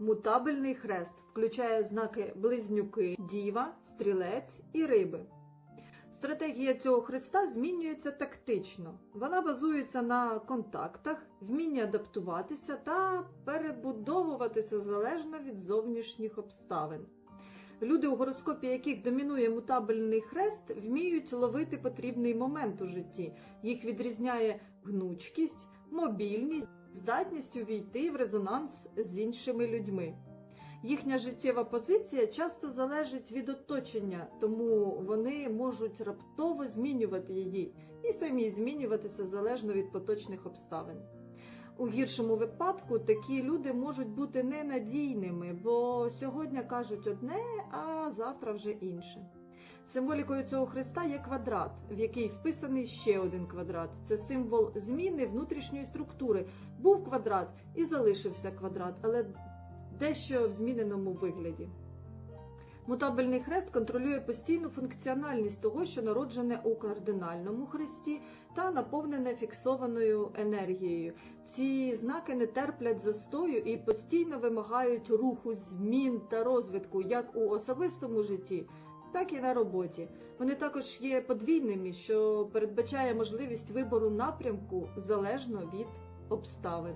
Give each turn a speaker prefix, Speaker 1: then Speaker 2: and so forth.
Speaker 1: Мутабельний хрест включає знаки близнюки, діва, стрілець і риби. Стратегія цього хреста змінюється тактично. Вона базується на контактах, вмінні адаптуватися та перебудовуватися залежно від зовнішніх обставин. Люди, у гороскопі яких домінує мутабельний хрест, вміють ловити потрібний момент у житті. Їх відрізняє гнучкість, мобільність, здатність війти в резонанс з іншими людьми. Їхня життєва позиція часто залежить від оточення, тому вони можуть раптово змінювати її і самі змінюватися залежно від поточних обставин. У гіршому випадку такі люди можуть бути ненадійними, бо сьогодні кажуть одне, а завтра вже інше. Символікою цього хреста є квадрат, в який вписаний ще один квадрат. Це символ зміни внутрішньої структури. Був квадрат і залишився квадрат, але дещо в зміненому вигляді. Мутабельний хрест контролює постійну функціональність того, що народжене у кардинальному хресті та наповнене фіксованою енергією. Ці знаки не терплять застою і постійно вимагають руху, змін та розвитку як у особистому житті, так і на роботі. Вони також є подвійними, що передбачає можливість вибору напрямку залежно від обставин.